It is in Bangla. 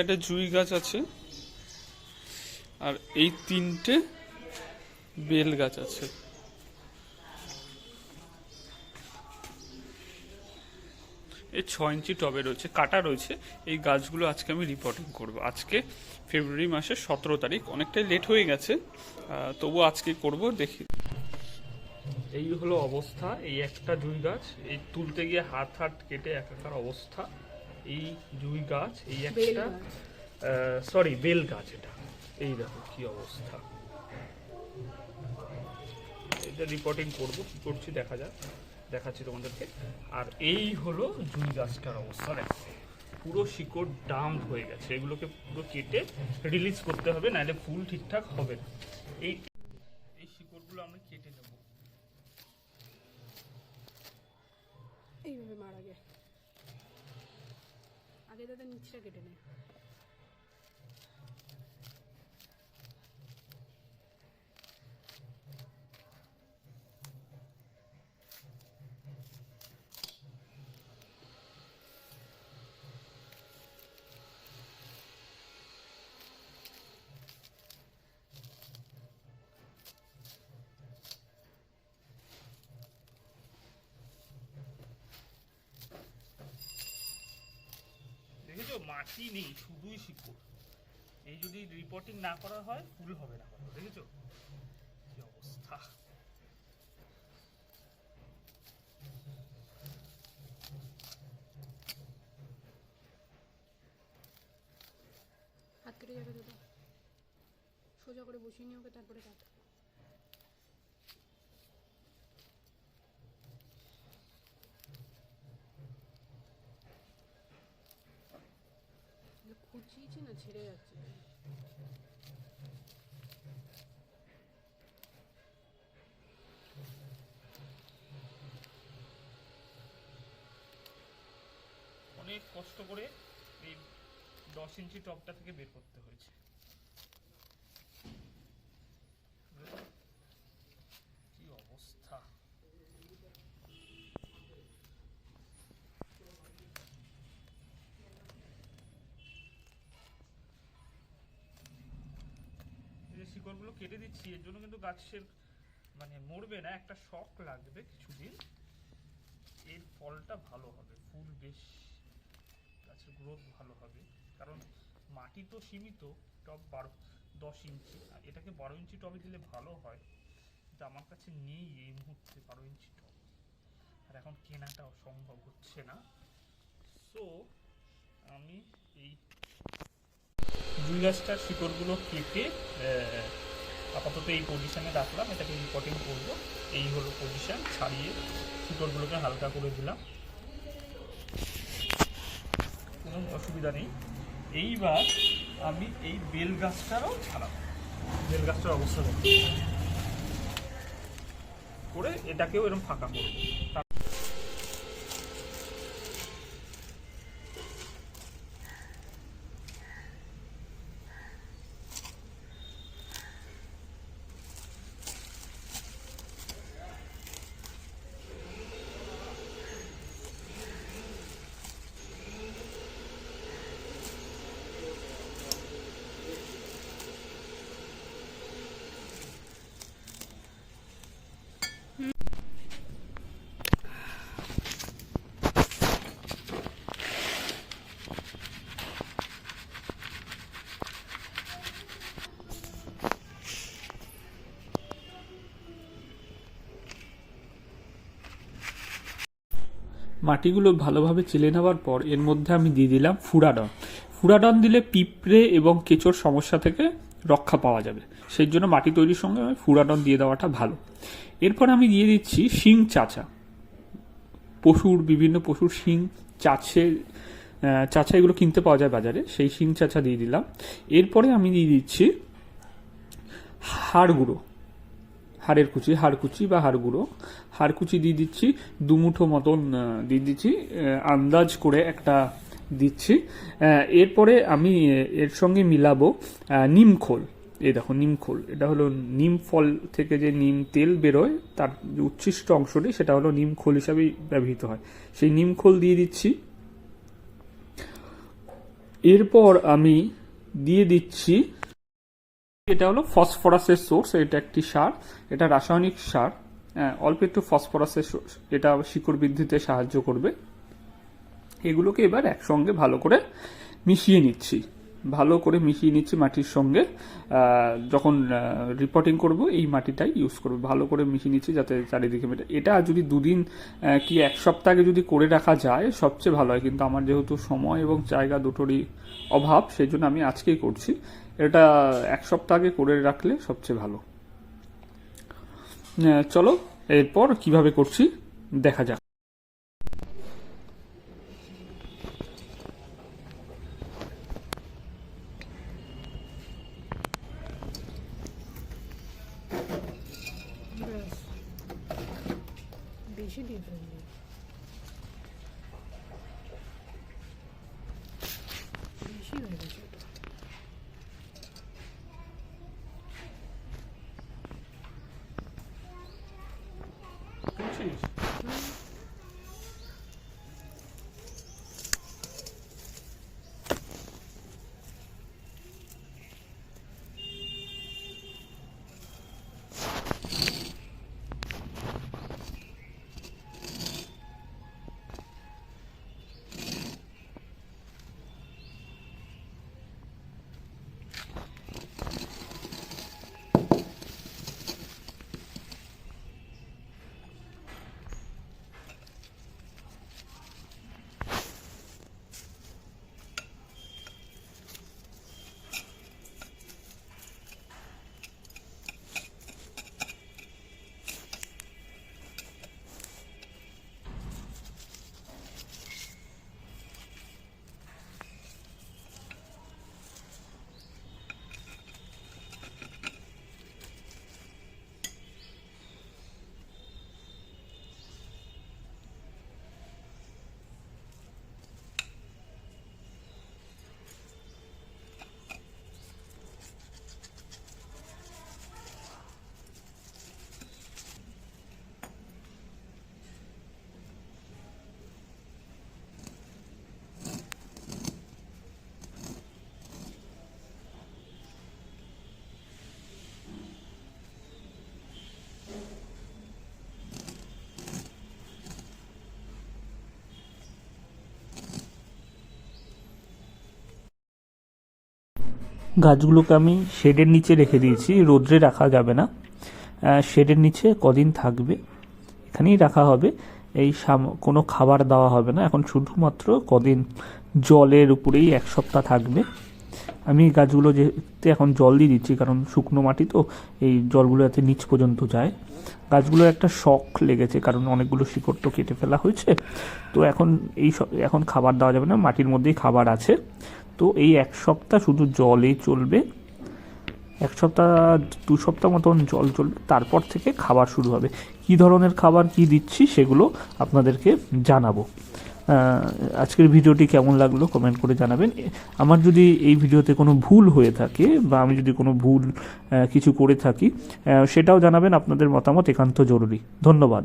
একটা জুই গাছ আছে। আর এই তিনটে বেল গাছ আছে। এই ছ ইঞ্চি টবে রয়েছে, কাটা রয়েছে। এই গাছগুলো আজকে আমি রিপোর্টিং করব। আজকে ফেব্রুয়ারি মাসের সতেরো তারিখ, অনেকটাই লেট হয়ে গেছে। তবু আজকে করব, দেখি। এই হলো অবস্থা, এই একটা জুই গাছ, এই তুলতে গিয়ে হাত হাত কেটে একাকার অবস্থা। এই জুই গাছ এই একটা সরি বেল গাছ এটা। এই দেখো কি অবস্থা। এটা রিপোর্টিং করব কি করছি দেখা যাক দেখাচ্ছি তোমাদেরকে। আর এই হলো জুই গাছটার অবস্থা দেখো। পুরো শিকড় ডাম্প হয়ে গেছে। এগুলোকে পুরো কেটে রিলিজ করতে হবে নাহলে ফুল ঠিকঠাক হবে না। এই এই শিকড়গুলো আমরা কেটে নেব। এইভাবে মার আগে আগে তাদের নিচটা কেটে নে। মাটি নেই, শুধুই শিকড় এই যদি রিপোর্টিং না করা হয় ফুল হবে না দেখেছ? কি অবস্থা। হাত কেটে যাবে দাদা। সোজা করে বসিয়ে নিয়ে ওকে তারপরে কাট খুঁচিয়েছি না ছেড়ে যাচ্ছে অনেক কষ্ট করে এই দশ ইঞ্চি টপটা থেকে বের করতে হয়েছে কি অবস্থা শিকড়গুলো কেটে দিচ্ছি, এর জন্য কিন্তু গাছের মানে মরবে না, একটা শখ লাগবে কিছুদিন। এর ফলটা ভালো হবে, ফুল বেশ, গাছের গ্রোথ ভালো হবে। কারণ মাটি তো সীমিত, টব বারো, দশ ইঞ্চি, আর এটাকে বারো ইঞ্চি টবে দিলে ভালো হয়। কিন্তু আমার কাছে নেই এই মুহূর্তে বারো ইঞ্চি টব। আর এখন কেনাটাও সম্ভব হচ্ছে না। সো আমি এই জুই গাছটার শিকড়গুলো কেটে আপাতত এই পজিশানে রাখলাম, এটাকে রিপোর্টিং করব। এই হলো পজিশন ছাড়িয়ে শিকড়গুলোকে হালকা করে দিলাম। কোনো অসুবিধা নেই। এইবার আমি এই বেল গাছটারও ছাড়াবো। বেল গাছটার অবস্থা করে এটাকেও এরকম ফাঁকা করব। মাটিগুলো ভালোভাবে চেলে নেওয়ার পর এর মধ্যে আমি দিয়ে দিলাম ফুরাডন। ফুরাডন দিলে পিঁপড়ে এবং কেঁচোর সমস্যা থেকে রক্ষা পাওয়া যাবে। সেই জন্য মাটি তৈরির সঙ্গে ফুরাডন দিয়ে দেওয়াটা ভালো। এরপর আমি দিয়ে দিচ্ছি শিং চাচা। পশুর বিভিন্ন পশুর শিং আহ, চাচা এগুলো কিনতে পাওয়া যায় বাজারে সেই শিং চাচা দিয়ে দিলাম। এরপরে আমি দিয়ে দিচ্ছি হাড় গুঁড়ো। হাড়ের কুচি হাড় কুচি বা হাড় গুঁড়ো। হাড় কুচি দিয়ে দিচ্ছি, দুমুঠো মতন দিয়ে দিচ্ছি আন্দাজ করে একটা দিচ্ছি। এরপরে আমি এর সঙ্গে মিলাবো নিমখোল এই দেখো নিমখোল এটা হলো নিম ফল থেকে যে নিম তেল বেরোয়, তার উচ্ছিষ্ট অংশটি, সেটা হলো নিম খোল হিসাবেই ব্যবহৃত হয়। সেই নিম খোল দিয়ে দিচ্ছি। এরপর আমি দিয়ে দিচ্ছি, এটা হলো ফসফরাসের সোর্স এটা একটি সার, এটা রাসায়নিক সার। অল্প একটু ফসফরাসের এটা শিকড় বৃদ্ধিতে সাহায্য করবে। এগুলোকে এবার একসঙ্গে ভালো করে মিশিয়ে নিচ্ছি। ভালো করে মিশিয়ে নিচ্ছি মাটির সঙ্গে। যখন রিপোর্টিং করব, এই মাটিটাই ইউজ করব। ভালো করে মিশিয়ে নিচ্ছি যাতে চারিদিকে এটা যদি দুদিন কি এক সপ্তাহ আগে যদি করে রাখা যায়, সবচেয়ে ভালো হয়। কিন্তু আমার যেহেতু সময় এবং জায়গা দুটোরই অভাব সেই জন্য আমি আজকেই করছি। এটা এক সপ্তাহ আগে করে রাখলে সবচেয়ে ভালো। চলো এরপর কীভাবে করছি দেখা যাক। বেশি। দিয়ে গাছগুলোকে আমি শেডের নিচে রেখে দিয়েছি, রোদ্রে রাখা যাবে না। শেডের নিচে কদিন থাকবে, এখানেই রাখা হবে। এই সাম- কোনো খাবার দেওয়া হবে না, এখন শুধুমাত্র কদিন জলের উপরেই এক সপ্তাহ থাকবে। আমি এই গাছগুলো যেতে এখন জল দিয়ে দিচ্ছি, কারণ শুকনো মাটি তো, এই জলগুলো যাতে নিচ পর্যন্ত যায়। গাছগুলোর একটা শখ লেগেছে, কারণ অনেকগুলো শিকড় তো কেটে ফেলা হয়েছে। তো এখন এই এখন খাবার দেওয়া যাবে না, মাটির মধ্যেই খাবার আছে। তো এই এক সপ্তাহ শুধু জলেই চলবে। এক সপ্তাহ, দু সপ্তাহ মতন জল চলবে, তারপর থেকে খাবার শুরু হবে। কি ধরনের খাবার, কি দিচ্ছি সেগুলো আপনাদেরকে জানাব। আজকের ভিডিওটি কেমন লাগল কমেন্ট করে জানাবেন। আমার যদি এই ভিডিওতে কোনো ভুল হয়ে থাকে বা আমি যদি কোনো ভুল কিছু করে থাকি সেটাও জানাবেন, আপনাদের মতামত একান্ত জরুরি। ধন্যবাদ।